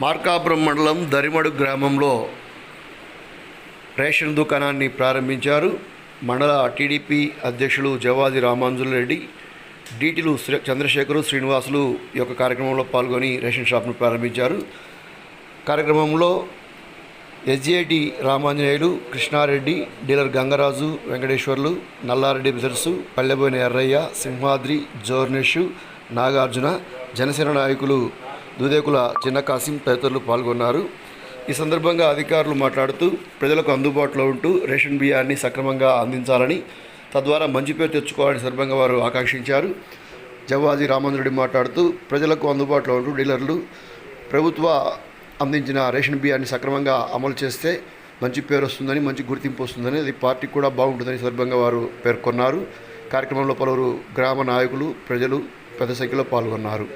మార్కాపురం మండలం దరిమడు గ్రామంలో రేషన్ దుకాణాన్ని ప్రారంభించారు. మండల టీడీపీ అధ్యక్షులు జవాది రామాంజుల రెడ్డి డీటీలు శ్రీ- చంద్రశేఖరు శ్రీనివాసులు ఈ యొక్క కార్యక్రమంలో పాల్గొని రేషన్ షాప్ను ప్రారంభించారు. కార్యక్రమంలో ఎస్జేటి రామాంజనేయులు కృష్ణారెడ్డి డీలర్ గంగరాజు వెంకటేశ్వర్లు నల్లారెడ్డి బిజర్సు పల్లెబోయిన ఎర్రయ్య సింహాద్రి జోర్నేషు నాగార్జున జనసేన నాయకులు దుదేకుల చిన్న కాసిం తదితరులు పాల్గొన్నారు. ఈ సందర్భంగా అధికారులు మాట్లాడుతూ ప్రజలకు అందుబాటులో ఉంటూ రేషన్ బియ్యాన్ని సక్రమంగా అందించాలని తద్వారా మంచి పేరు తెచ్చుకోవాలని సందర్భంగా వారు ఆకాంక్షించారు. జవాజీ రామచంద్రుడి మాట్లాడుతూ ప్రజలకు అందుబాటులో ఉంటూ డీలర్లు ప్రభుత్వ అందించిన రేషన్ బియ్యాన్ని సక్రమంగా అమలు చేస్తే మంచి పేరు వస్తుందని మంచి గుర్తింపు వస్తుందని అది పార్టీకి కూడా బాగుంటుందని సందర్భంగా వారు పేర్కొన్నారు. కార్యక్రమంలో పలువురు గ్రామ నాయకులు ప్రజలు పెద్ద సంఖ్యలో పాల్గొన్నారు.